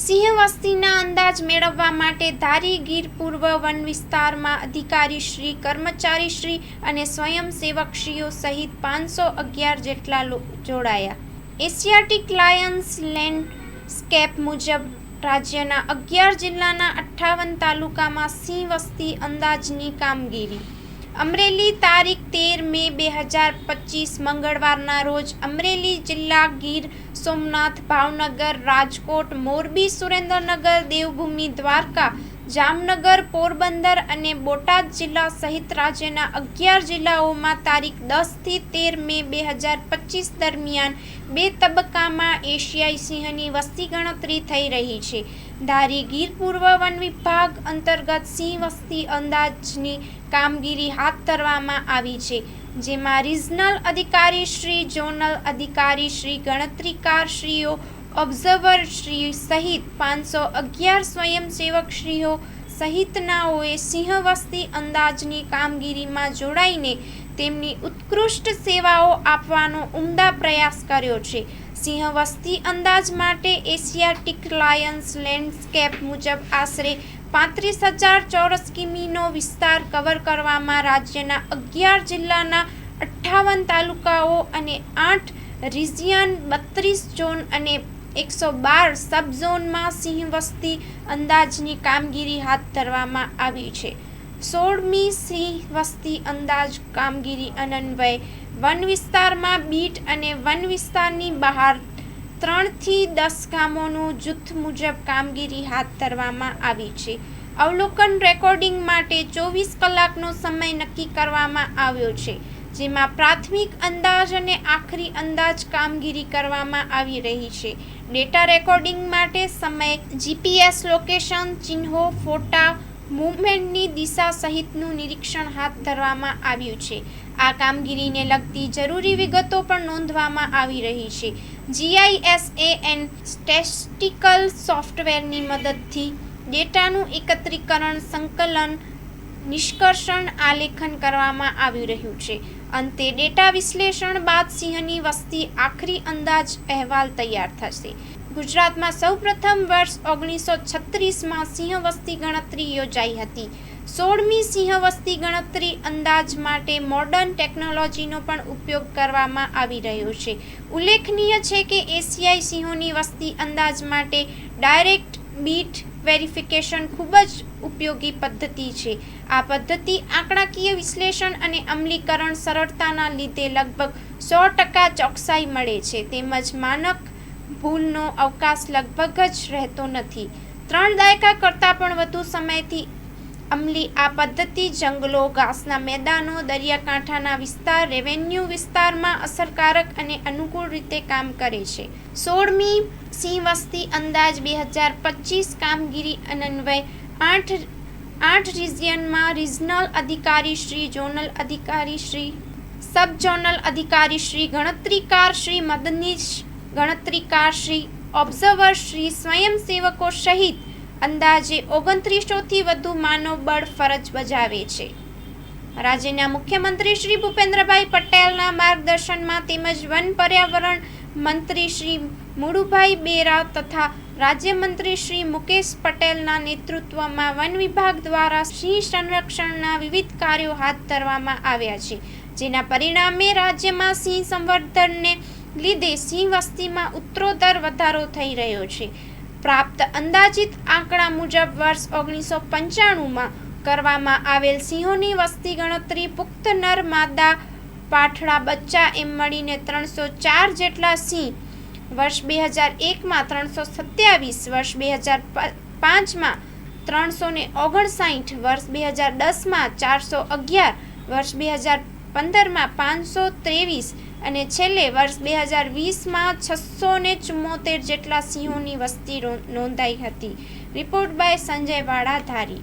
સિંહ વસ્તીના અંદાજ મેળવવા માટે ધારી ગીર પૂર્વ વન વિસ્તારમાં અધિકારીશ્રી કર્મચારીશ્રી અને સ્વયંસેવકશ્રીઓ સહિત પાંચસો અગિયાર જેટલા જોડાયા. એશિયાટિક લાયન્સ લેન્ડસ્કેપ મુજબ રાજ્યના અગિયાર જિલ્લાના અઠ્ઠાવન તાલુકામાં સિંહ વસ્તી અંદાજની કામગીરી. અમરેલી તારીખ તેર મે બે હજાર પચીસ મંગળવારના રોજ અમરેલી જિલ્લા ગીર સોમનાથ ભાવનગર રાજકોટ મોરબી સુરેન્દ્રનગર દેવભૂમિ દ્વારકા જામનગર, પોરબંદર અને બોટાદ જિલ્લા સહિત રાજ્યના અગિયાર જિલ્લાઓમાં તારીખ દસથી તેર મે બે હજાર પચીસ દરમિયાન બે તબક્કામાં એશિયાઈ સિંહની વસ્તી ગણતરી થઈ રહી છે. ધારી ગીર પૂર્વ વન વિભાગ અંતર્ગત સિંહ વસ્તી અંદાજની કામગીરી હાથ ધરવામાં આવી છે, જેમાં રિજનલ અધિકારી શ્રી, ઝોનલ અધિકારી શ્રી ગણતરીકારશ્રીઓ ઓબ્ઝર્વર શ્રી સહિત પાંચસો અગિયાર સ્વયંસેવકશ્રીઓ સહિતનાઓએ સિંહ વસ્તી અંદાજની કામગીરીમાં જોડાઈને તેમની ઉત્કૃષ્ટ સેવાઓ આપવાનો ઉમદા પ્રયાસ કર્યો છે. સિંહ વસ્તી અંદાજ માટે એશિયાટિક લાયન્સ લેન્ડસ્કેપ મુજબ આશરે પાંત્રીસ હજાર ચોરસ કિમીનો વિસ્તાર કવર કરવામાં રાજ્યના અગિયાર જિલ્લાના અઠ્ઠાવન તાલુકાઓ અને આઠ રિજિયન બત્રીસ ઝોન અને એકસો બાર સબઝોનમાં સિંહ વસ્તી અંદાજની કામગીરી હાથ ધરવામાં આવી છે. સોળમી સિંહ વસ્તી અંદાજ કામગીરી અનન્વય વન વિસ્તારમાં બીટ અને વન વિસ્તારની બહાર ત્રણથી દસ ગામોનું જૂથ મુજબ કામગીરી હાથ ધરવામાં આવી છે. અવલોકન રેકોર્ડિંગ માટે ચોવીસ કલાકનો સમય નક્કી કરવામાં આવ્યો છે. જેમાં પ્રાથમિક અંદાજ અને આખરી અંદાજ કામગીરી કરવામાં આવી રહી છે. ડેટા રેકોર્ડિંગ માટે સમય જીપીએસ લોકેશન, ચિહ્નો, ફોટા, મૂવમેન્ટની દિશા સહિતનું નિરીક્ષણ હાથ ધરવામાં આવ્યું છે. આ કામગીરીને લગતી જરૂરી વિગતો પણ નોંધવામાં આવી રહી છે. જીઆઈએસએએન સ્ટેટિસ્ટિકલ સોફ્ટવેરની મદદથી ડેટાનું એકત્રીકરણ, સંકલન નિષ્કર્ષણ આલેખન કરવામાં આવી રહ્યું છે. અંતે ડેટા વિશ્લેષણ બાદ સિંહની વસ્તી આખરી અંદાજ અહેવાલ તૈયાર થશે. ગુજરાતમાં સૌપ્રથમ વર્ષ ઓગણીસો છત્રીસમાં સિંહ વસ્તી ગણતરી યોજાઈ હતી. સોળમી સિંહ વસ્તી ગણતરી અંદાજ માટે મોડર્ન ટેકનોલોજીનો પણ ઉપયોગ કરવામાં આવી રહ્યો છે. ઉલ્લેખનીય છે કે એશિયાઈ સિંહોની વસ્તી અંદાજ માટે ડાયરેક્ટ બીટ વેરિફિકેશન ખૂબ જ ઉપયોગી પદ્ધતિ છે. આ પદ્ધતિ આંકડાકીય વિશ્લેષણ અને અમલીકરણ સરળતાના લીધે લગભગ સો ટકા ચોકસાઈ મળે છે. તેમજ માનક ભૂલનો અવકાશ લગભગ જ રહેતો નથી. ત્રણ દાયકા કરતાં પણ વધુ સમયથી અમલી આ પદ્ધતિ જંગલો, ઘાસના મેદાનો, દરિયાકાંઠાના વિસ્તાર રેવન્યુ વિસ્તારમાં અસરકારક અને અનુકૂળ રીતે કામ કરે છે. સોળમી સિંહ વસ્તી અંદાજ બે હજાર પચીસ કામગીરી અનન્વય આઠ આઠ રિજિયનમાં રિજનલ અધિકારી શ્રી, ઝોનલ અધિકારી શ્રી સબ ઝોનલ અધિકારી શ્રી, ગણતરીકાર શ્રી, મદનીશ ગણતરીકાર શ્રી, ઓબ્ઝર્વર શ્રી, સ્વયંસેવકો સહિત અંદાજે ઓગણત્રીસોથી વધુ માનવબળ ફરજ બજાવે છે. રાજ્યના મુખ્યમંત્રી શ્રી ભૂપેન્દ્રભાઈ પટેલના માર્ગદર્શનમાં તેમજ વન પર્યાવરણ મંત્રી શ્રી મુળુભાઈ બેરા તથા રાજ્યમંત્રી શ્રી મુકેશ પટેલના નેતૃત્વમાં વન વિભાગ દ્વારા સિંહ સંરક્ષણના વિવિધ કાર્યો હાથ ધરવામાં આવ્યા છે. જેના પરિણામે રાજ્યમાં સિંહ સંવર્ધનને લીધે સિંહ વસ્તીમાં ઉત્તરોત્તર વધારો થઈ રહ્યો છે. પ્રાપ્ત અંદાજિત આંકડા મુજબ વર્ષ ઓગણીસો પંચાણુંમાં કરવામાં આવેલ સિંહોની વસ્તી ગણતરી પુખ્ત નર માદા પાઠડા બચ્ચા એમ મળીને ત્રણસો ચાર જેટલા સિંહ વર્ષ બે હજાર એકમાં ત્રણસો સત્યાવીસ વર્ષ બે હજાર પાંચમાં ત્રણસો ને ઓગણસાઠ, વર્ષ બે હજાર દસમાં ચારસો અગિયાર, વર્ષ બે હજાર પંદરમાં પાંચસો ત્રેવીસ અને છેલ્લે વર્ષ બે હજાર વીસમાં છસો ને ચુમ્મોતેર જેટલા સિંહોની વસ્તી નોંધાઈ હતી. રિપોર્ટ બાય સંજય વાડા ધારી